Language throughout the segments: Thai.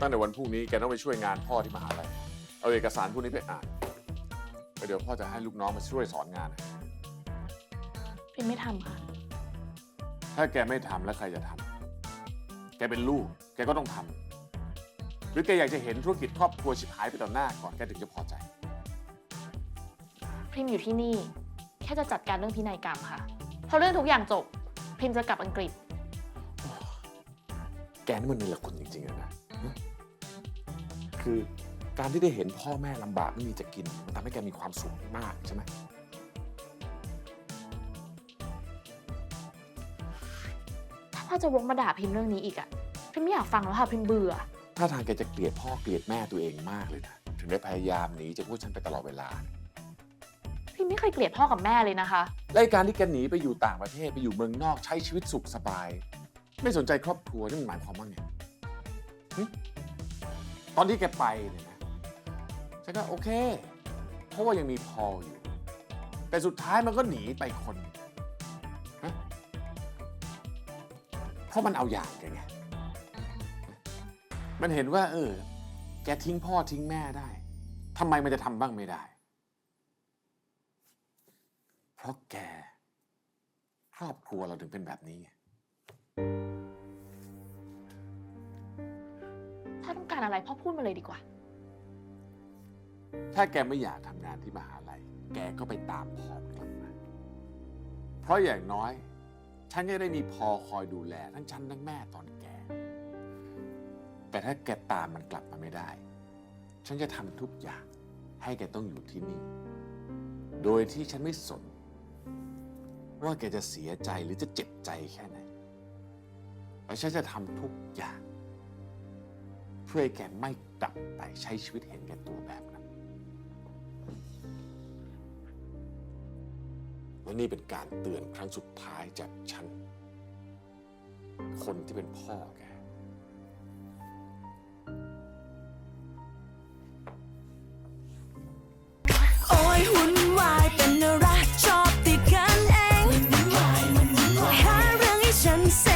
ตั้งแต่วันพรุ่งนี้แกต้องไปช่วยงานพ่อที่มหาลัยเอาเอกสารพวกนี้ไปอ่านแล้วเดี๋ยวพ่อจะให้ลูกน้องมาช่วยสอนงานพิมไม่ทำค่ะ ถ้าแกไม่ทำแล้วใครจะทำแกเป็นลูก แกก็ต้องทำหรือแกอยากจะเห็นธุรกิจครอบครัวชิบหายไปต่อหน้าก่อนแกถึงจะพอใจ พิมอยู่ที่นี่ แค่จะจัดการเรื่องพินัยกรรมค่ะ พอเรื่องทุกอย่างจบ พิมจะกลับอังกฤษ แกนี่มันเนรคุณจริงๆเลยนะฮะ คือการที่ได้เห็นพ่อแม่ลำบากไม่มีจะกิน มันทำให้แกมีความสุขมากใช่ไหมถ้าพ่อจะวกมาด่าพิมเรื่องนี้อีกอะพิมไม่อยากฟังแล้วค่ะพิมเบื่อ ถ้าทางแกจะเกลียดพ่อเกลียดแม่ตัวเองมากเลยนะถึงได้พยายามหนีจากพวกฉันไปตลอดเวลา พิมไม่เคยเกลียดพ่อกับแม่เลยนะคะ และไอ้การที่แกหนีไปอยู่ต่างประเทศไปอยู่เมืองนอกใช้ชีวิตสุขสบาย ไม่สนใจครอบครัวนี่มันหมายความว่าไง ตอนที่แกไปเนี่ยนะฉันก็โอเค เพราะว่ายังมีพอลอยู่ แต่สุดท้ายมันก็หนีไปคนนะเพราะมันเอาอย่างแกไงมันเห็นว่า เออ แกทิ้งพ่อทิ้งแม่ได้ทำไมมันจะทำบ้างไม่ได้ เพราะแกครอบครัวเราถึงเป็นแบบนี้ไง ถ้าต้องการอะไรพ่อพูดมาเลยดีกว่า ถ้าแกไม่อยากทำงานที่มหาลัย แกก็ไปตามพ่อกลับมา เพราะอย่างน้อย ฉันจะได้มีพอคอยดูแล ทั้งฉันทั้งแม่ตอนแก แต่ถ้าแกตามมันกลับมาไม่ได้ ฉันจะทำทุกอย่างให้แกต้องอยู่ที่นี่ โดยที่ฉันไม่สน ว่าแกจะเสียใจหรือจะเจ็บใจแค่ไหนแล้วฉันจะทำทุกอย่าง เพื่อให้แกไม่กลับไปใช้ชีวิตเห็นแก่ตัวแบบนั้นและนี่เป็นการเตือนครั้งสุดท้ายจากฉัน คนที่เป็นพ่อแกโอ้ยหุ่นวายเป็นอะไรชอบติดกันเองหาเรื่องให้ฉันเซ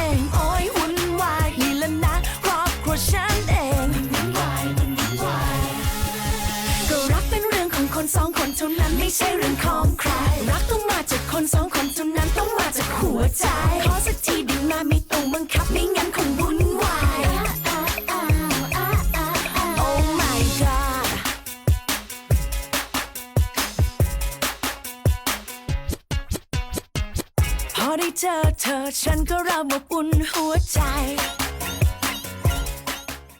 ท่านั้นไม่ใช่เรื่องของใคร รักต้องมาจากคนสองคนเท่านั้นต้องมาจากหัวใจ ขอสักทีได้มาไม่ต้องบังคับไม่งั้นคงวุ่นวาย Oh my god พอได้เจอเธอฉันก็เริ่มอบอุ่นหัวใจ